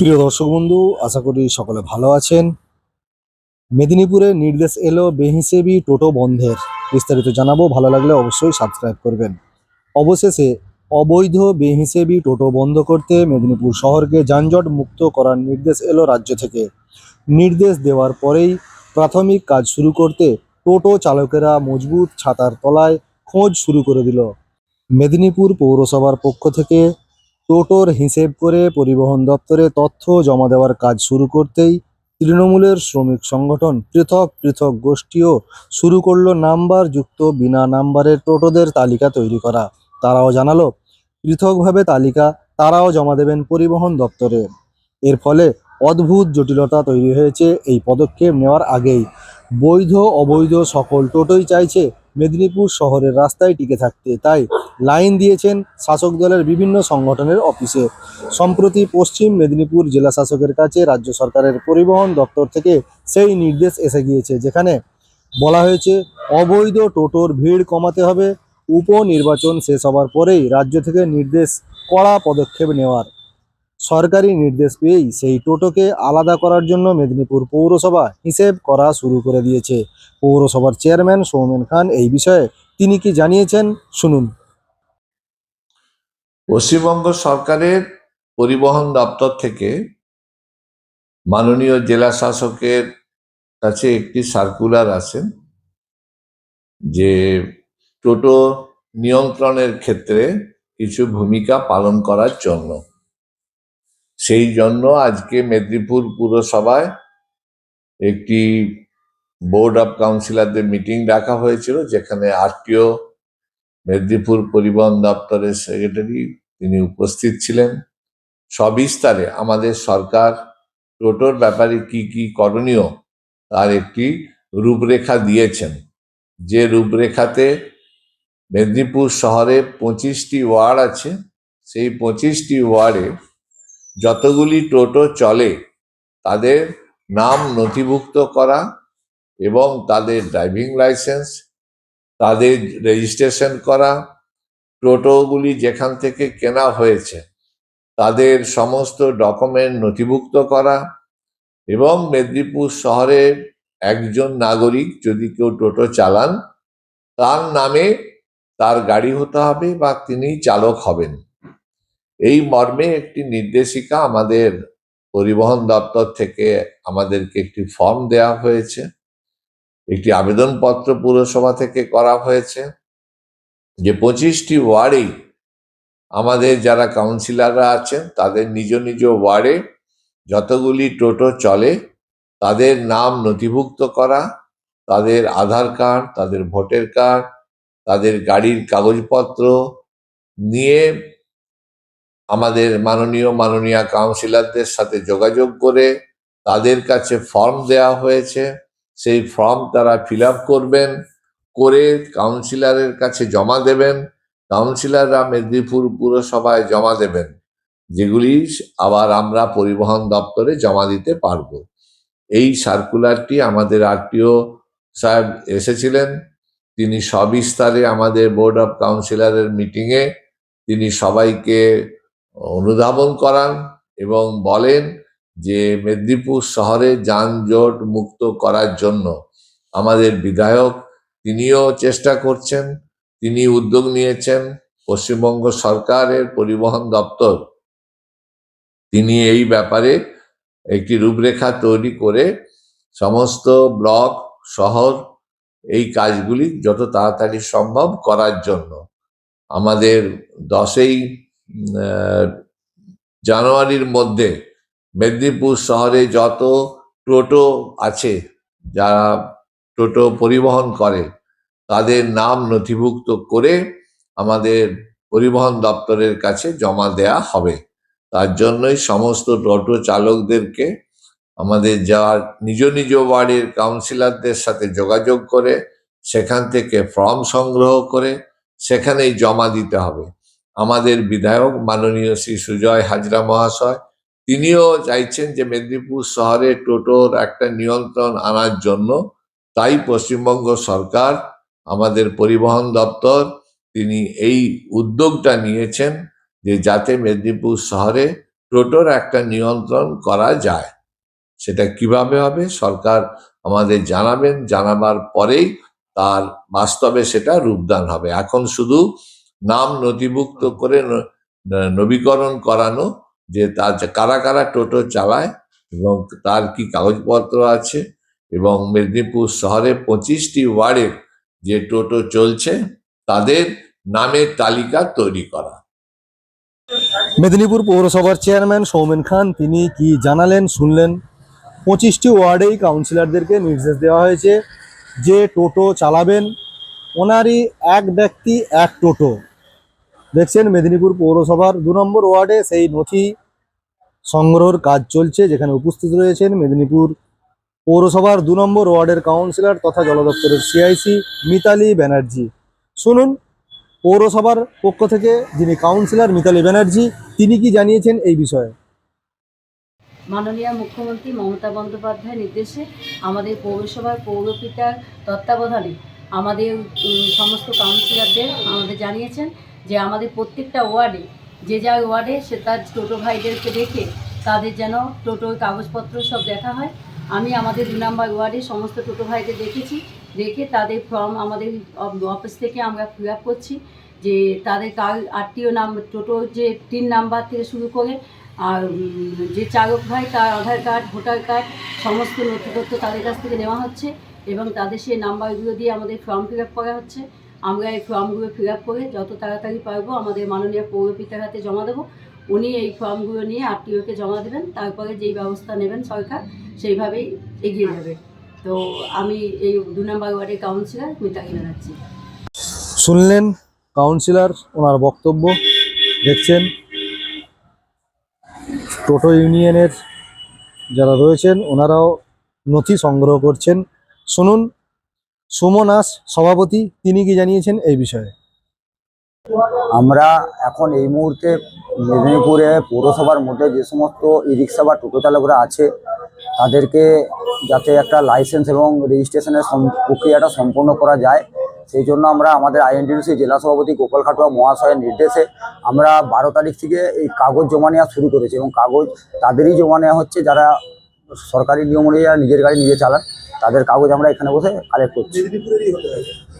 প্রিয় দর্শক বন্ধু, আশা করি সকলে ভালো আছেন। মেদিনীপুরে নির্দেশ এলো বেহিসেবি টোটো বন্ধের। বিস্তারিত জানাব, ভালো লাগলে অবশ্যই সাবস্ক্রাইব করবেন। অবশেষে অবৈধ বেহিসেবি টোটো বন্ধ করতে মেদিনীপুর শহরকে যানজট মুক্ত করার নির্দেশ এলো রাজ্য থেকে। নির্দেশ দেওয়ার পরেই প্রাথমিক কাজ শুরু করতে টোটো চালকেরা মজবুত ছাতার তলায় খোঁজ শুরু করে দিল। মেদিনীপুর পৌরসভার পক্ষ থেকে টোটোর হিসেব করে পরিবহন দপ্তরে তথ্য জমা দেওয়ার কাজ শুরু করতেই তৃণমূলের শ্রমিক সংগঠন পৃথক পৃথক গোষ্ঠীও শুরু করল নাম্বার যুক্ত বিনা নাম্বারের টোটোদের তালিকা তৈরি করা। তারাও জানালো, পৃথকভাবে তালিকা তারাও জমা দেবেন পরিবহন দপ্তরে। এর ফলে অদ্ভুত জটিলতা তৈরি হয়েছে এই পদক্ষেপ নেওয়ার আগেই। বৈধ অবৈধ সকল টোটোই চাইছে মেদিনীপুর শহরের রাস্তায় টিকে থাকতে। তাই লাইন দিয়েছেন শাসক দলের বিভিন্ন সংগঠনের অফিসে। সম্প্রতি পশ্চিম মেদিনীপুর জেলা শাসকের কাছে রাজ্য সরকারের পরিবহন দপ্তর থেকে সেই নির্দেশ এসে গিয়েছে, যেখানে বলা হয়েছে, অবৈধ টোটোর ভিড় কমাতে হবে, উপনির্বাচন শেষ হওয়ার পরেই রাজ্য থেকে নির্দেশ কড়া পদক্ষেপ নেওয়ার। সরকারি নির্দেশ পেয়েই সেই টোটোকে আলাদা করার জন্য মেদিনীপুর পৌরসভা হিসেব করা শুরু করে দিয়েছে। পৌরসভার চেয়ারম্যান সৌমেন খান এই বিষয়ে তিনি কি জানিয়েছেন? শুনুন। পশ্চিমবঙ্গ সরকারের পরিবহন দপ্তর থেকে মাননীয় জেলা শাসকের কাছে একটি সার্কুলার আছে যে টোটো নিয়ন্ত্রণের ক্ষেত্রে কিছু ভূমিকা পালন করার জন্য। সেই জন্য আজকে মেদিনীপুর পুরসভায় একটি বোর্ড অফ কাউন্সিলরদের মিটিং ডাকা হয়েছিল, যেখানে আরটিও মেদিনীপুর পরিবহন দপ্তরের সেক্রেটারি তিনি উপস্থিত ছিলেন। সবিস্তারে আমাদের সরকার টোটোর ব্যাপারে কি কি করণীয় তার একটি রূপরেখা দিয়েছেন। যে রূপরেখাতে মেদিনীপুর শহরে পঁচিশটি ওয়ার্ড আছে, সেই পঁচিশটি ওয়ার্ডে যতগুলি টোটো চলে, তাদের নাম নথিভুক্ত করা এবং তাদের ড্রাইভিং লাইসেন্স, তাদের রেজিস্ট্রেশন করা, টোটোগুলি যেখান থেকে কেনা হয়েছে, তাদের সমস্ত ডকুমেন্ট নথিভুক্ত করা এবং মেদিনীপুর শহরে একজন নাগরিক যদি কেউ টোটো চালান, তার নামে তার গাড়ি হতে হবে বা তিনি চালক হবেন। এই মর্মে একটি নির্দেশিকা আমাদের পরিবহন দপ্তর থেকে আমাদেরকে একটি ফর্ম দেওয়া হয়েছে। একটি আবেদনপত্র পুরসভা থেকে করা হয়েছে। যে পঁচিশটি ওয়ার্ডেই আমাদের যারা কাউন্সিলররা আছেন, তাদের নিজ নিজ ওয়ার্ডে যতগুলি টোটো চলে, তাদের নাম নথিভুক্ত করা, তাদের আধার কার্ড, তাদের ভোটার কার্ড, তাদের গাড়ির কাগজপত্র নিয়ে আমাদের মাননীয় মাননীয় কাউন্সিলরদের সাথে যোগাযোগ করে তাদের কাছে ফর্ম দেওয়া হয়েছে। সেই ফর্ম তারা ফিল করবেন, করে কাউন্সিলরের কাছে জমা দেবেন। কাউন্সিলররা মেদিনীপুর পুরসভায় জমা দেবেন, যেগুলি আবার আমরা পরিবহন দপ্তরে জমা দিতে পারব। এই সার্কুলারটি আমাদের আরটিও সাহেব এসেছিলেন। তিনি সবিস্তারে আমাদের বোর্ড অফ কাউন্সিলরের মিটিংয়ে তিনি সবাইকে অনুধাবন করান এবং বলেন যে মেদিনীপুর শহরে যানজট মুক্ত করার জন্য আমাদের বিধায়ক তিনিও চেষ্টা করছেন, তিনি উদ্যোগ নিয়েছেন, পশ্চিমবঙ্গ সরকারের পরিবহন দপ্তর তিনি এই ব্যাপারে একটি রূপরেখা তৈরি করে সমস্ত ব্লক, শহর এই কাজগুলি যত তাড়াতাড়ি সম্ভব করার জন্য। আমাদের দশই জানুয়ারির মধ্যে মেদিনীপুর শহরে যত টোটো আছে, যারা টোটো পরিবহন করে, তাদের নাম নথিভুক্ত করে আমাদের পরিবহন দপ্তরের কাছে জমা দেয়া হবে। তার জন্যই সমস্ত টোটো চালকদেরকে আমাদের যার নিজ নিজ ওয়ার্ডের কাউন্সিলরদের সাথে যোগাযোগ করে, সেখান থেকে ফর্ম সংগ্রহ করে, সেখানেই জমা দিতে হবে। আমাদের বিধায়ক মাননীয় শ্রী সুজয় হাজরা মহাশয়, তিনিও চাইছেন যে মেদিনীপুর শহরে টোটোর একটা নিয়ন্ত্রণ আনার জন্য। তাই পশ্চিমবঙ্গ সরকার, আমাদের পরিবহন দপ্তর, তিনি এই উদ্যোগটা নিয়েছেন যে যাতে মেদিনীপুর শহরে টোটোর একটা নিয়ন্ত্রণ করা যায়। সেটা কীভাবে হবে সরকার আমাদের জানাবেন, জানাবার পরেই তার বাস্তবে সেটা রূপদান হবে। এখন শুধু নাম নথিভুক্ত করে নবীকরণ করানো, যে তার কারা কারা টোটো চালায় এবং তার কি কাগজপত্র আছে এবং মেদিনীপুর শহরে পঁচিশটি ওয়ার্ডের যে টোটো চলছে, তাদের নামের তালিকা তৈরি করা। মেদিনীপুর পৌরসভার চেয়ারম্যান সৌমেন খান, তিনি কি জানালেন, শুনলেন? পঁচিশটি ওয়ার্ডেই কাউন্সিলরদেরকে নির্দেশ দেওয়া হয়েছে যে টোটো চালাবেন। ওনারই এক ব্যক্তি, এক টোটো। দেখছেন মেদিনীপুর পৌরসভার দু নম্বর ওয়ার্ডে সেই নথি সংগ্রহের কাজ চলছে, যেখানে উপস্থিত রয়েছেন মেদিনীপুর পৌরসভার দু নম্বর ওয়ার্ডের কাউন্সিলর তথা জল দপ্তরের সিআইসি মিতালি ব্যানার্জি। শুনুন, পৌরসভার পক্ষ থেকে যিনি কাউন্সিলর মিতালি ব্যানার্জি, তিনি কি জানিয়েছেন এই বিষয়ে? মাননীয় মুখ্যমন্ত্রী মমতা বন্দ্যোপাধ্যায়ের নির্দেশে আমাদের পৌরসভার পৌরপিতার তত্ত্বাবধানে আমাদের সমস্ত কাউন্সিলরদের আমাদের জানিয়েছেন যে আমাদের প্রত্যেকটা ওয়ার্ডে, যে যার ওয়ার্ডে সে তার টোটো ভাইদেরকে দেখে তাদের যেন টোটোর কাগজপত্র সব দেখা হয়। আমি আমাদের দু নম্বর ওয়ার্ডে সমস্ত টোটো ভাইদের দেখেছি, দেখে তাদের ফর্ম আমাদের অফিস থেকে আমরা ফিল আপ করছি যে তাদের কার আত্মীয় নাম, টোটো যে তিন নাম্বার থেকে শুরু করে, আর যে চালক ভাই তার আধার কার্ড, ভোটার কার্ড, সমস্ত নথিপত্র তাদের কাছ থেকে নেওয়া হচ্ছে এবং তাদের সেই নাম্বারগুলো দিয়ে আমাদের ফর্ম ফিল আপ করা হচ্ছে। আমরা এই ফর্মগুলো ফিল আপ করে যত তাড়াতাড়ি পারব আমাদের মাননীয় পৌরপিতার হাতে জমা দেবো। উনি এই ফর্মগুলো নিয়ে আরটিওকে জমা দেবেন, তারপরে যেই ব্যবস্থা নেবেন সরকার সেইভাবেই এগিয়ে যাবে। তো আমি এই দু নম্বর ওয়ার্ডের কাউন্সিলর মিতালি ব্যানার্জি শুনলেন কাউন্সিলর, ওনার বক্তব্য, দেখছেন? টোটো ইউনিয়নের যারা রয়েছেন, ওনারাও নথি সংগ্রহ করছেন। শুনুন সুমনাস সভাপতি, তিনি কি জানিয়েছেন এই বিষয়ে? আমরা এখন এই মুহূর্তে মেদিনীপুরে পৌরসভার মধ্যে যে সমস্ত ই রিক্সা বা টোটো চালকরা আছে, তাদেরকে যাতে একটা লাইসেন্স এবং রেজিস্ট্রেশনের প্রক্রিয়াটা সম্পন্ন করা যায়, সেই জন্য আমরা আমাদের আইএনটিডিসি জেলা সভাপতি গোপাল খাটুয়া মহাশয়ের নির্দেশে আমরা বারো তারিখ থেকে এই কাগজ জমা নেওয়া শুরু করেছি এবং কাগজ তাদেরই জমা নেওয়া হচ্ছে যারা সরকারি নিয়ম অনুযায়ী নিজের গাড়ি নিজে চালান তাদের কাগজ আমরা এখানে বসে কালেক্ট করছি।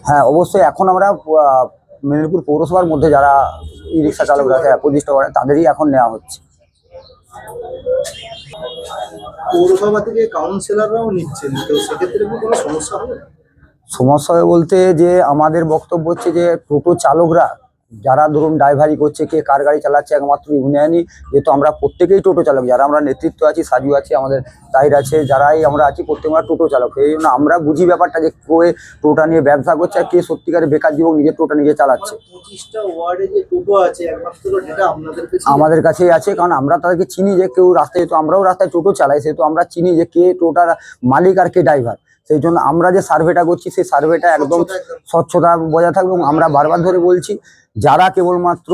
হ্যাঁ অবশ্যই এখন আমরা মেদিনীপুর পৌরসভার মধ্যে যারা ই রিক্সা চালকরা আছে প্রতিষ্ঠ করে তাদেরই এখন নেওয়া হচ্ছে। পৌরসভা থেকে কাউন্সিলররাও নিচ্ছেন তো সেক্ষেত্রে কি কোনো সমস্যা হবে? সমস্যা হয় বলতে যে আমাদের বক্তব্য হচ্ছে যে টোটো চালকরা যারা ধরুন ড্রাইভারি করছে কে কার গাড়ি চালাচ্ছে একমাত্র ইউনিয়নই যেহেতু আমরা প্রত্যেকেই টোটো চালক যারা আমরা নেতৃত্ব আছি সাজু আছি আমাদের তাইর আছে যারাই আমরা আছি প্রত্যেক আমরা টোটো চালক। এই জন্য আমরা বুঝি ব্যাপারটা যে কে টোটা নিয়ে ব্যবসা করছে আর কে সত্যিকারের বেকার যুবক নিজের টোটা নিজে চালাচ্ছে। আমাদের কাছেই আছে কারণ আমরা তাদেরকে চিনি যে কেউ রাস্তায় যেহেতু আমরাও রাস্তায় টোটো চালাই সেহেতু আমরা চিনি যে কে টোটার মালিক আর কে ড্রাইভার সেই জন্য আমরা যে সার্ভেটা করছি সেই সার্ভেটা একদম স্বচ্ছতা বজায় থাকবে এবং আমরা বারবার ধরে বলছি যারা কেবলমাত্র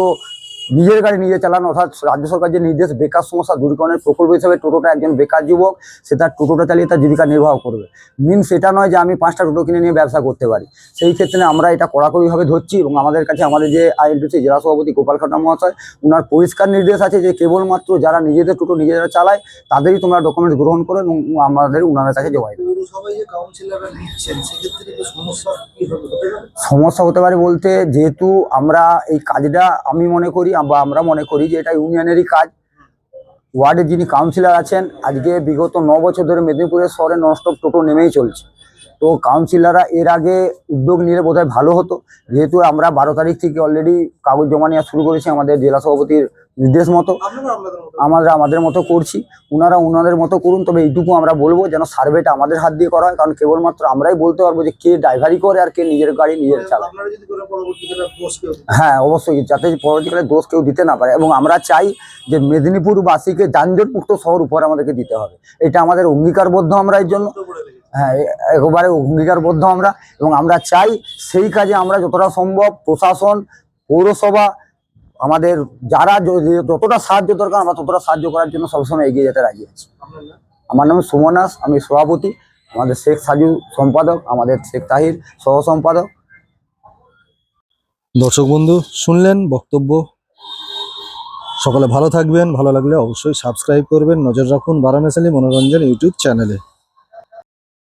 নিজের গাড়ি নিজে চালান অর্থাৎ রাজ্য সরকার যে নির্দেশ বেকার সমস্যা দূরীকরণের প্রকল্প হিসেবে টোটোটা একজন বেকার যুবক সে তার টোটোটা চালিয়ে তার জীবিকা নির্বাহ করবে। মিন সেটা নয় যে আমি পাঁচটা টোটো কিনে নিয়ে ব্যবসা করতে পারি। সেই ক্ষেত্রে আমরা এটা কড়াকড়িভাবে ধরছি এবং আমাদের কাছে আমাদের যে আইএলটিসি জেলা সভাপতি গোপাল খাটা মহাশয় ওনার পরিষ্কার নির্দেশ আছে যে কেবলমাত্র যারা নিজেদের টোটো নিজেরা চালায় তাদেরই তোমরা ডকুমেন্টস গ্রহণ করো এবং আমাদের ওনাদের কাছে পারে? সমস্যা হতে পারে বলতে যেহেতু আমরা এই কাজটা আমি মনে করি বা আমরা মনে করি যে এটা ইউনিয়নেরই কাজ। ওয়ার্ডে যিনি কাউন্সিলর আছেন, আজকে বিগত ন বছর ধরে মেদিনীপুরের শহরে ননস্টপ টোটো নেমেই চলছে। তো কাউন্সিলররা এর আগে উদ্যোগ নিলে বোধহয় ভালো হতো। যেহেতু আমরা বারো তারিখ থেকে অলরেডি কাগজ জমা নেওয়া শুরু করেছি আমাদের জেলা সভাপতির নির্দেশ মতো আমরা আমাদের মতো করছি। ওনারা ওনাদের মতো করুন তবে এইটুকু আমরা বলব যেন সার্ভেটা আমাদের হাত দিয়ে করা হয় কারণ কেবলমাত্র আমরাই বলতে পারব যে কে ড্রাইভারি করে আর কে নিজের গাড়ি নিজের চালায়। হ্যাঁ অবশ্যই যাতে পরবর্তীকালে দোষ কেউ দিতে না পারে। এবং আমরা চাই যে মেদিনীপুরবাসীকে যানজটমুক্ত শহর উপরে আমাদেরকে দিতে হবে। এটা আমাদের অঙ্গীকারবদ্ধ আমরা এর জন্য। হ্যাঁ একেবারে অঙ্গীকারবদ্ধ আমরা। এবং আমরা চাই সেই কাজে আমরা যতটা সম্ভব প্রশাসন পৌরসভা আমাদের যারা যতটা সাহায্য দরকার, আমরা ততটা সাহায্য করার জন্য সবসময় এগিয়ে যেতে রাজি আছি। আমার নাম সুমনাস আমি সভাপতি, আমাদের শেখ সাজু সম্পাদক, আমাদের শেখ তাহির সহ সম্পাদক। দর্শক বন্ধু, শুনলেন বক্তব্য। সকলে ভালো থাকবেন, ভালো লাগলে অবশ্যই সাবস্ক্রাইব করবেন। নজর রাখুন বারামেশালী মনোরঞ্জন ইউটিউব চ্যানেলে।